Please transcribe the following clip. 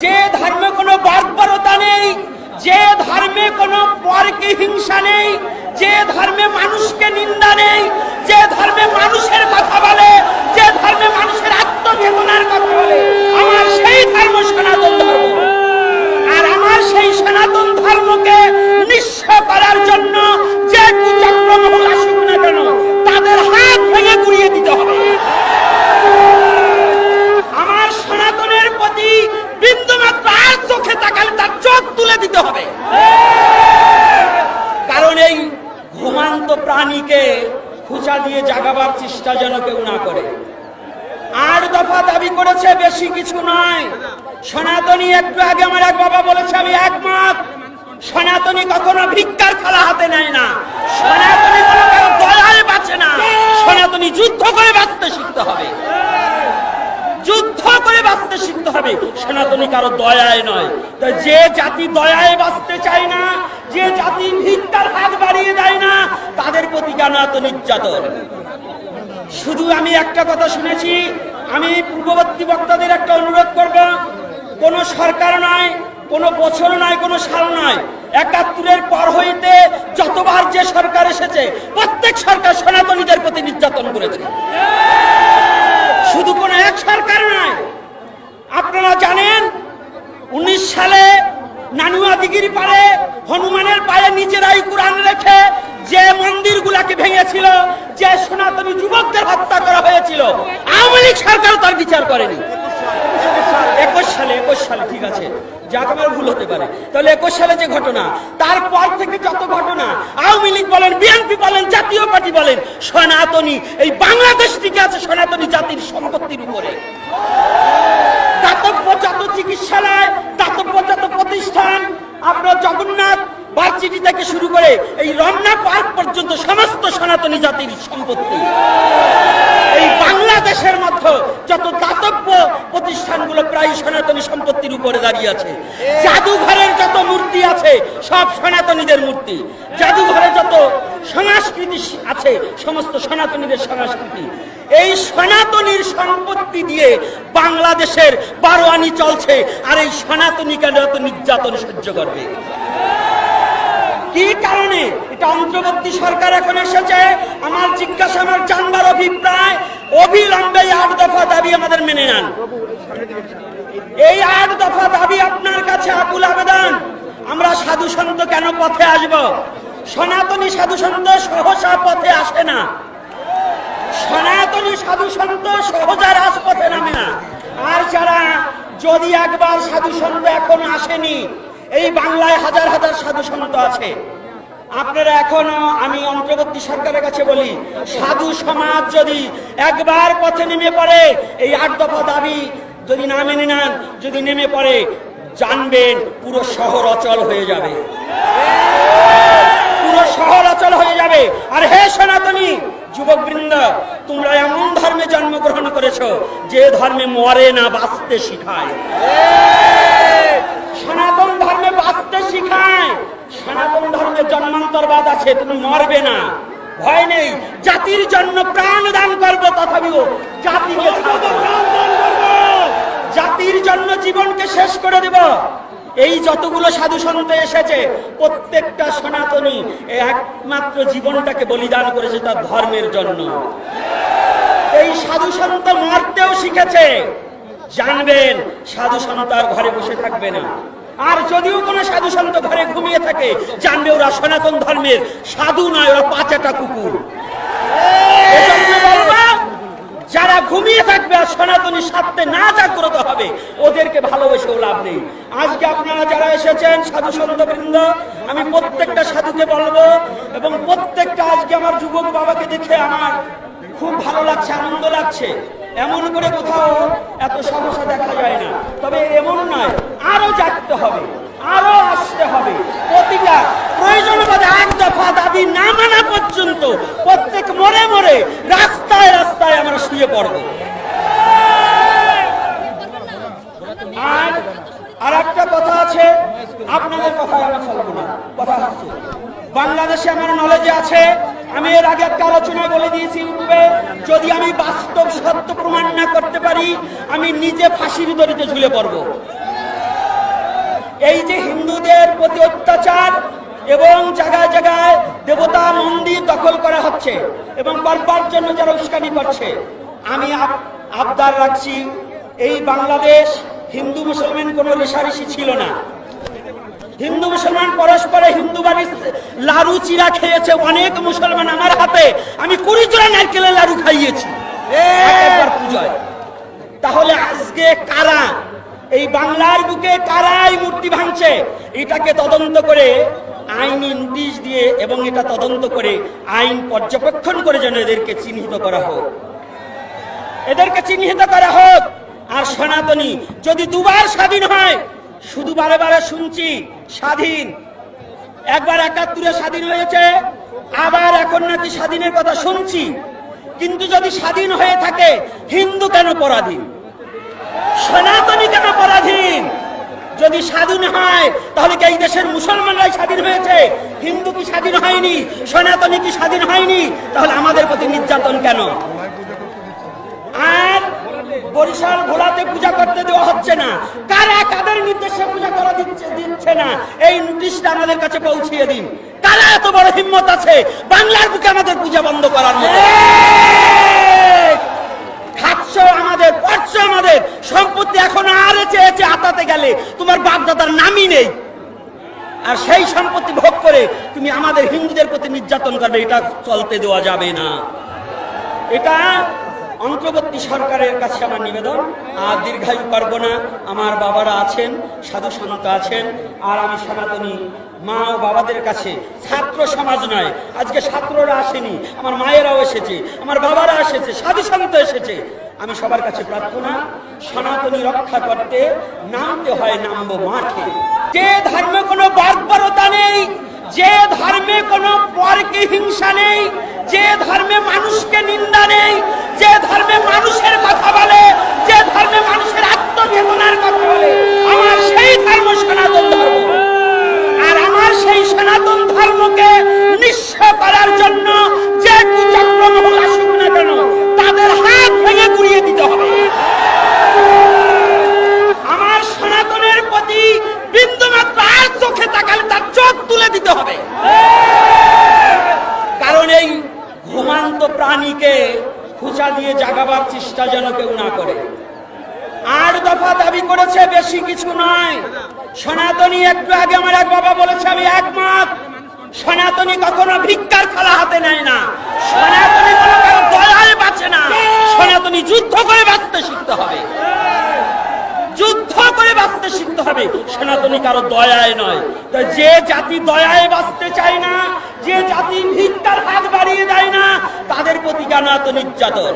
যে ধর্মে কোনো বর্বরতা নেই, যে ধর্মে কোনো পরকে হিংসা নেই, যে ধর্মে মানুষকে নিন্দা নেই, যে ধর্মে মানুষের কথা বলে, যে ধর্মে মানুষের আত্মচেতনার কথা বলে, আমার সেই ধর্ম সনাতন ধর্ম আর আমার সেই সনাতন ধর্মকে নিঃস্ব করার জন্য যে কুচক্রমহল আসুক না কেন তাদের হাত ভেঙে গুড়িয়ে দিতে হবে আমার সনাতনের প্রতি বিন্দুমাত্র আর চোখে তাকালে তার চোখ তুলে দিতে হবে কারণ এই ঘুমান্ত প্রাণীকে খুঁচা দিয়ে চেষ্টা যেন কেউ না করে। আট দফা দাবি করেছে, বেশি কিছু নয়। সনাতনী একটু আগে আমার এক বাবা বলেছে, আমি একমত। সনাতনী কখনো ভিক্ষার খেলা হাতে নেয় না। সনাতনী কোনো দয়ায় বাঁচে না। সনাতনী যুদ্ধ করে বাঁচতে শিখতে হবে। যুদ্ধ করে বাঁচতে শিখতে হবে। সনাতনী কারও দয়ায় নয়। তাই যে জাতি দয়ায় বাঁচতে চায় না, যে জাতি ভিক্ষার হাত বাড়িয়ে দেয় না, তাদের প্রতি কেন এত নির্যাতন? শুধু আমি একটা কথা শুনেছি, আমি পূর্ববর্তী বক্তাদের একটা অনুরোধ করব, কোন সরকার নয় কোন বছর নয় কোন সাল নয় একাত্তরের পর হইতে যতবার যে সরকার এসেছে, প্রত্যেক সরকার সনাতনীদের প্রতি নির্যাতন করেছে। শুধু কোন এক সরকার নয় আপনারা জানেন, উনিশ সালে নানুয়া দিঘির পারে হনুমানের পায়ে নিজেরাই কোরআন রেখে যে মন্দির মন্দিরগুলাকে ভেঙেছিল, যে সনাতনী যুবকদের হত্যা করা হয়েছিল, আওয়ামী লীগ সরকার তার বিচার করেনি। একুশ সালে একুশ সালে, ঠিক আছে, যাক আমার ভুল হতে পারে। তাহলে একুশ সালে যে ঘটনা, তারপর থেকে যত ঘটনা, আওয়ামী লীগ বলেন, বিএনপি বলেন, জাতীয় পার্টি বলেন, সনাতনী, এই বাংলাদেশ থেকে আছে সনাতনী জাতির সম্পত্তির উপরে। দাতব্য যত চিকিৎসালয় দাতব্য যত প্রতিষ্ঠান, আপনার জগন্নাথ ভার্সিটি থেকে শুরু করে এই রমনা পার্ক পর্যন্ত সমস্ত সনাতনী জাতির সম্পত্তি। এই বাংলাদেশের মধ্যে যত দাতব্য প্রতিষ্ঠানগুলো প্রায় সনাতনী সম্পত্তির উপরে দাঁড়িয়ে আছে, জাদুঘরের যত মূর্তি আছে, সব সনাতনীদের মূর্তি। জাদুঘরে যত সংস্কৃতি আছে, সমস্ত সনাতনীদের সংস্কৃতি। এই সনাতনীর সম্পত্তি দিয়ে বাংলাদেশের বারোয়ানি চলছে, আর এই সনাতনী কেন নির্যাতন সহ্য করবে। এটা অন্তর্বর্তী সরকার এখন এসেছে। আমার জিজ্ঞাসা, আমার জানবার অভিপ্রায়, অবিলম্বে আট দফা দাবি আমাদের মেনে নেন। এই আট দফা দাবি আপনার কাছে আকুল আবেদন? আমরা সাধু সন্ত কেন পথে আসব? সনাতনী সাধু সন্ত সহসা পথে আসে না। সনাতনী সাধু সন্ত সহজা রাজপথে নামে না। আর যারা, যদি একবার সাধু সন্ত এখন আসেনি, এই বাংলায় হাজার হাজার সাধু সন্ত আছে। আপনারা এখনও আমি অন্তর্বর্তী সরকারের কাছে বলি, সাধু সমাজ যদি একবার পথে নেমে পড়ে, এই আট দফা দাবি যদি না মেনে নেন, যদি নেমে পড়ে, জানবেন পুরো শহর অচল হয়ে যাবে। পুরো শহর অচল হয়ে যাবে। আর হে সনাতনী যুবক বৃন্দ তোমরা এমন ধর্মে জন্মগ্রহণ করেছ, যে ধর্মে মরে না বাঁচতে শিখায়। সনাতন শিখায়। সনাতন ধর্মে জন্মান্তরবাদ আছে, তুমি মরবে না। ভয় নেই, জাতির জন্য প্রাণ দান করব তথাপিও জাতির জন্য জীবনকে শেষ করে দেব। এই যতগুলো সাধু সন্ত এসেছে, প্রত্যেকটা সনাতনী একমাত্র জীবনটাকে বলিদান করেছে তার ধর্মের জন্য। এই সাধু সন্ত মারতেও শিখেছে। জানবেন, সাধু সন্ত আর ঘরে বসে থাকবে না। আর যদিও কোনো সাধু সন্ত ঘরে ঘুমিয়ে থাকে, জানবে ওরা সনাতন ধর্মের। সাধু নয়, ওরা পাঁচাটা কুকুর। যারা ঘুমিয়ে থাকবে আর সনাতনী স্বার্থে না জাগ্রত হবে, ওদেরকে ভালোবেসেও লাভ নেই। আজকে আপনারা যারা এসেছেন, সাধু সন্ত বৃন্দ আমি প্রত্যেকটা সাধুকে বলব, এবং প্রত্যেকটা আজকে আমার যুবক বাবাকে দেখে আমার খুব ভালো লাগছে, আনন্দ লাগছে। এমন করে কোথাও এত সমস্যা দেখা যায় না। তবে এমন নয় আরও জাগতে হবে, আরও আসতে হবে। প্রতিটা প্রয়োজন বোধে এক দফা দাবি না মানা পর্যন্ত প্রত্যেক মরে মরে রাস্তায় রাস্তায় আমরা শুয়ে পড়ব। আর আর একটা কথা আছে, আপনাদের কথা চলবো না। কথা হচ্ছে, বাংলাদেশে আমার নলেজে আছে, আমি এর আগে একটা আলোচনা বলে দিয়েছি ইউটিউবে, যদি আমি বাস্তব সত্য প্রমাণ না করতে পারি, আমি নিজে ফাঁসির দড়িতে ঝুলে পড়ব। এই যে হিন্দুদের প্রতি অত্যাচার এবং জায়গায় জায়গায় দেবতা মন্দির দখল করা হচ্ছে এবং করবার জন্য যারা উস্কানি করছে আমি আবদার রাখছি এই বাংলাদেশ হিন্দু মুসলমান কোনো রেশারেশি ছিল না। হিন্দু মুসলমান পরস্পরে হিন্দু বাড়ি লাড়ু চিরা খেয়েছে অনেক মুসলমান আমার হাতে আমি কুড়ি জোড়া নারকেলের লাড়ু খাইয়েছি। পূজায়। তাহলে আজকে কারা বাংলার বুকে কারাই মূর্তি ভাঙছে। এটাকে তদন্ত করে আইনি নোটিশ দিয়ে এবং এটা তদন্ত করে আইন পর্যবেক্ষণ করে যেন এদেরকে চিহ্নিত করা হোক। এদেরকে চিহ্নিত করা হোক। আর সনাতনী, যদি দুবার স্বাধীন হয়, শুধু বারে বারে শুনছি, স্বাধীন। একবার একাত্তরে স্বাধীন হয়েছে, আবার এখন নাকি স্বাধীনের কথা শুনছি। কিন্তু যদি স্বাধীন হয়ে থাকে, হিন্দু কেন পরাধীন? সনাতনী কেন পরাধীন? যদি স্বাধীন হয়, তাহলে কি এই দেশের মুসলমানরাই স্বাধীন হয়েছে? হিন্দু কি স্বাধীন হয়নি? সনাতনী কি স্বাধীন হয়নি? তাহলে আমাদের প্রতি নির্যাতন কেন? আর বরিশাল ঘোড়াতে পূজা করতে দেওয়া হচ্ছে না। কারা কাদের নির্দেশে পূজা করা দিচ্ছে দিচ্ছে না? এই নোটিশটা আমাদের কাছে পৌঁছিয়ে দিন। কারা এত বড় হিম্মত আছে? বাংলার বুকে আমাদের পূজা বন্ধ করার মতো খাচ্ছ আমাদের পড়ছ আমাদের সম্পত্তি এখন আর চেয়েছে আতাতে তোমার বাপদাদার নামই নেই। আর সেই সম্পত্তি ভোগ করে তুমি আমাদের হিন্দুদের প্রতি নির্যাতন করবে, এটা চলতে দেওয়া যাবে না। এটা অন্তর্বর্তী সরকারের কাছে আমার নিবেদন। আর দীর্ঘায়ু পারব না। আমার বাবারা আছেন, সাধু সন্ত আছেন, আর আমি সনাতনী মা ও বাবাদের কাছে ছাত্র সমাজ নয়। আজকে ছাত্ররা আসেনি, আমার মায়েরাও এসেছে, আমার বাবারা এসেছে, সাধু সন্ত এসেছে। আমি সবার কাছে প্রার্থনা, সনাতনী রক্ষা করতে নামতে হয়, নামবো মাঠে। যে ধর্মে কোনো বর্বরতা নেই, যে ধর্মে কোনো পরকে হিংসা নেই, যে ধর্মে মানুষকে নিন্দা নেই যে ধর্মে মানুষের কথা বলে যে ধর্মে মানুষের আত্মচেতনার কথা বলে আমার সেই ধর্ম সনাতন ধর্ম আর আমার সেই সনাতন ধর্মকে নিঃস্ব করার জন্য যে কুচক্র মহল আসুক না কেন তাদের হাত ভেঙে গুড়িয়ে দিতে হবে আমার সনাতনের প্রতি বিন্দুমাত্র আর চোখে তাকালে তার চোখ তুলে দিতে হবে কারণ এই ঘুমান্ত প্রাণীকে খুঁচা দিয়ে চেষ্টা যেন কেউ না করে। আট দফা দাবি করেছে, বেশি কিছু নয়। সনাতনী একটু আগে আমার এক বাবা বলেছে, আমি একমত। সনাতনী কখনো ভিক্ষার খেলা হাতে নেয় না। সনাতনী কোনো কারও দয়ায় বাঁচে না। সনাতনী যুদ্ধ করে বাঁচতে শিখতে হবে। যুদ্ধ করে বাঁচতে শিখতে হবে। সনাতনী কারও দয়ায় নয়। তো যে জাতি দয়ায় বাঁচতে চায় না, যে জাতি ভিক্ষার হাত বাড়িয়ে দেয় না, তাদের প্রতি কেন এত নির্যাতন।